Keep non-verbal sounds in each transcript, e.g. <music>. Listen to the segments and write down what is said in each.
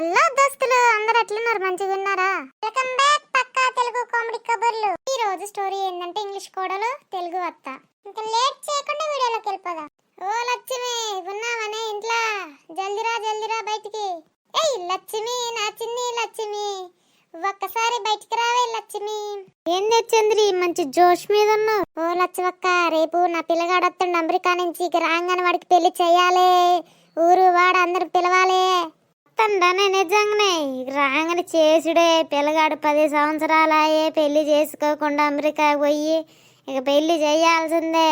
Hello దోస్తులు అందరు ఎట్లున్నారు? మంచిగా ఉన్నారా? వెల్కమ్ బ్యాక్ పక్కా తెలుగు కామెడీ కబుర్లు. ఈ రోజు స్టోరీ ఏంటంటే ఇంగ్లీష్ కోడలు తెలుగు అత్త. ఇంకా లేట్ చేయకుండా వీడియోలోకి వెళ్ళిపోదాం. ఓ లక్ష్మి ఉన్నావనే ఇంట్లో? జల్దిరా జల్దిరా బయటికి. ఏయ్ లక్ష్మి నా చిన్ని లక్ష్మి. ఒక్కసారి బయటికి రావే లక్ష్మి. ఏం తెచ్చింది మంచి జోష్ మీద ఉన్నావు? ఓ లచ్చవక్క రేపు నా పిల్లగాడు వస్తుండు అమెరికా నుంచి ఇక రాగానే వాడికి పెళ్ళి చేయాలి. ఊరు వాడు అందరు పిలవాలి. చెప్తాను నిజంగానే. రాగానే చేసుడే పిల్లగాడు పది సంవత్సరాలు అయ్యే పెళ్ళి చేసుకోకుండా అమెరికా పోయి ఇక పెళ్ళి చేయాల్సిందే.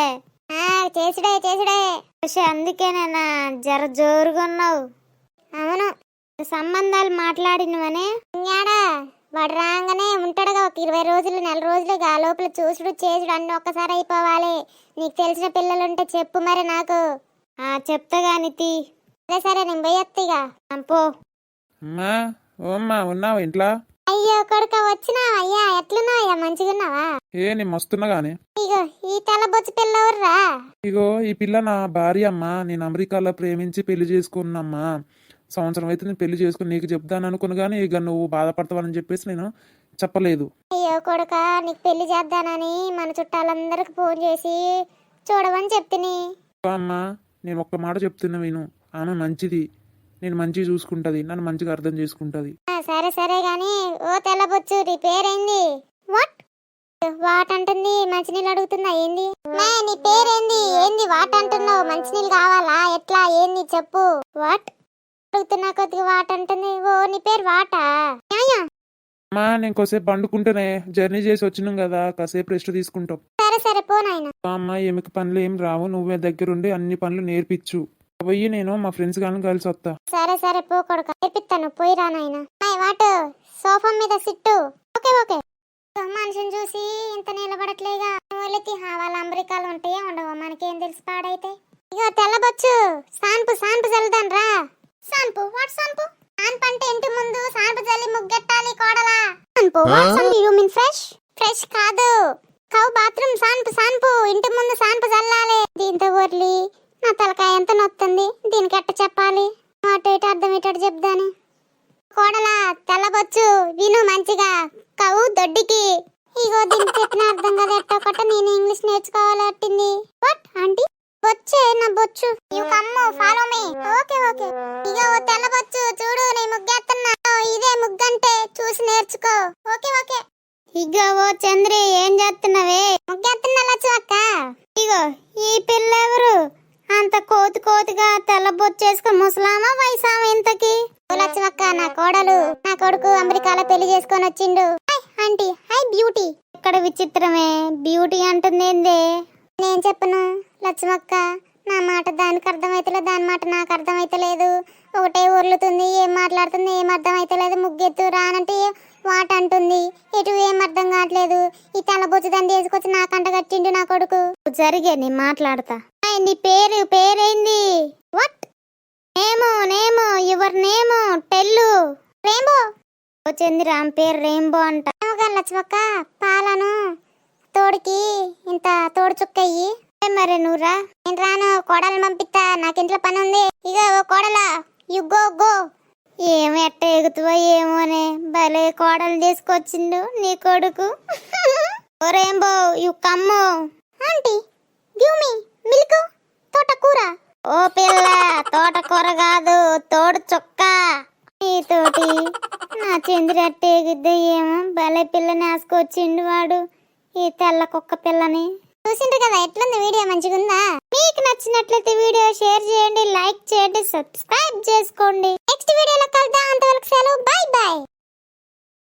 చేసుడే చేసుడే. అందుకే అందుకేనేనా జర జోరుగా ఉన్నావు అవును సంబంధాలు మాట్లాడినవనే. వాడు రాగానే ఉంటాడుగా ఒక ఇరవై రోజులు నెల రోజులు ఆ లోపల చూసుడు చేసుడు అన్ని ఒక్కసారి అయిపోవాలి. నీకు తెలిసిన పిల్లలుంటే చెప్పు మరి నాకు. చెప్తా కానీ సరే సరే నేను పోయొత్తిగా పో. అమ్మా ఓ అమ్మా ఉన్నావా ఇంట్లో? అయ్యో కొడుక వచ్చినావా? అయ్యా ఎట్లున్నావు అయ్యా మంచిగున్నావా? ఏ నేను మస్తున్నా గానీ. ఇగో ఈ తెల్లబొచ్చు పిల్ల ఎవర్రా ఇగో ఈ పిల్ల నా భార్య అమ్మా. నేను అమెరికాలో ప్రేమించి పెళ్ళి చేసుకున్నమ్మా. సంవత్సరం అయితే నేను పెళ్ళి చేసుకుని నీకు చెప్తాను అనుకుని కానీ ఇక నువ్వు బాధపడతావని చెప్పేసి నేను చెప్పలేదు. అయ్యో కొడుక నీకు పెళ్ళి చేద్దానని మన చుట్టాలందరికి ఫోన్ చేసి చూడమని చెప్తిని. అమ్మా నేను ఒక్క మాట చెప్తున్నా విను. ఆమె మంచిది. నేను మంచిగా చూసుకుంటది. నన్ను మంచిగా అర్థం చేసుకుంటది. ఆ, సరే సరే గాని ఓ తెల్లబొచ్చు నీ పేరేంది? వాట్? వాట్ అంటుంది? మంచినీళ్ళు అడుగుతుందా ఏంది? మే నీ పేరేంది? ఏంది వాట్ అంటున్నావు? మంచినీళ్ళు కావాలా? ఎట్లా? ఏంది? చెప్పు. వాట్? అడుగుతున్నా కొద్దిగా వాట్ అంటుంది. ఓ నీ పేరు వాటా? యాయా. అమ్మా నేను కొద్దిసేపు పండుకుంటేనే జర్నీ చేసి వచ్చినాం కదా. కాసేపు రెస్ట్ తీసుకుంటాం. సరే సరే పో నాయన. ఆ అమ్మా ఏమికి పనులు ఏం రావు. నువ్వే దగ్గరుండి అన్ని పనులు నేర్పించు. పోయి నేను మా ఫ్రెండ్స్ కానీ కలిసి వస్తా సరే సరే పో కొడుక. నేర్పిస్తాను పోయి రా నాయన. Hi what. సోఫా మీద సిట్టు. Okay okay. మనిషిని చూసి ఇంత నిలబడట్లేగా వాళ్ళకి వాళ్ళ అమెరికాలో ఉంటాయో ఉండవు. మనకేం తెలిసి పాడైతే. ఇగో తెల్లబొచ్చు. సాన్పు సాన్పు చల్లుదాం రా. సాన్పు వాట్ సాన్పు? సాన్పు అంటే ఇంటి ముందు సాన్పు చల్లి ముగ్గెట్టాలి కోడలా. సాన్పు వాట్ సాన్పు? యు మీన్ ఫ్రెష్ ఫ్రెష్ కాదు. కౌ బాత్రూమ్ సాన్పు సాన్పు. ఇంటి ముందు సాన్పు చల్లాలి. దీంతో ఊర్లి నా తలకాయ ఎంత నొత్తుంది? దీనికి ఎట్ట చెప్పాలి? అటు ఇటు అర్థం ఇటు చెప్దాని. కోడలా తెల్లబొచ్చు విను మంచిగా. కవు దొడ్డికి. ఇగో దీనికి చెప్పిన అర్థం కదా ఎట్ట ఒకట నేను ఇంగ్లీష్ నేర్చుకోవాలట్టింది. What aunty? బొచ్చే నా బొచ్చు. You come follow me okay okay ఇగో తెల్లబొచ్చు చూడు నేను ముగ్గేస్తున్నా. ఇదే ముగ్గంటే చూసి నేర్చుకో. ఓకే ఓకే ఇగో ఓ చంద్రి ఏం చేస్తున్నావే? ముగ్గేస్తున్నా లచ్చు అక్క. ఇగో ఈ పిల్ల ఎవరు? అంత కోతి కోతిగా తెల్లబొచ్చేసుకుని ముసలామా వయసామ ఇంతకి? లక్ష్మక్క నా కోడలు నా కొడుకు అమెరికాలో పెళ్ళి చేసుకొని వచ్చిండు. Hi aunty. Hi beauty. ఇక్కడ విచిత్రమే. బ్యూటీ అంటుంది నేను చెప్పను లక్ష్మక్క. నా మాట దానికి అర్థమైతలేదు దాని మాట నాకు అర్థమైతలేదు. ఒకటే ఊర్లుతుంది ఏం మాట్లాడుతుంది ఏం అర్థమైతలేదు. ముగ్గెత్తు రానంటే వాట అంటుంది. ఎటు ఏం అర్థం కావట్లేదు. ఈ తెల్లబొచ్చు దాన్ని తీసుకొచ్చి నా కంట కట్టిండు నా కొడుకు. జరిగే నేను మాట్లాడతా. నీ పేరు పేరేంది? వాట్ నేమో నేమో యువర్ నేమో టెల్లు రెయిన్బో వచ్చింది రామ్ పేరు రెయిన్బో అంట. లచ్చవక్క పాలను తోడికి ఇంత తోడు చుక్కయ్యి మరి నువ్వురా నేను రాను కోడలు పంపిస్తా. నాకు ఇంట్లో పని ఉంది. ఇక ఓ కోడలా. యుగ్గో గో ఏమి ఎట్ట ఎగుతువో ఏమోనే. భలే కోడలు తీసుకొచ్చిండు నీ కొడుకు. <laughs> ఓ you come aunty give me పిల్ల తోటకూర కాదు తోడు చుక్క. నీతోటి నా చంద్రి ఏమో భలే పిల్లని ఆసుకొచ్చిండు వాడు ఈ తెల్ల కుక్క పిల్లని. చూసిండ్రు కదా ఎట్లుంది వీడియో? మంచిగుందా? మీకు నచ్చినట్లయితే వీడియో షేర్ చేయండి లైక్ చేయండి సబ్స్క్రైబ్ చేసుకోండి. నెక్స్ట్ వీడియోలో కలుద్దాం. అంతవరకు సెలవు. Bye bye.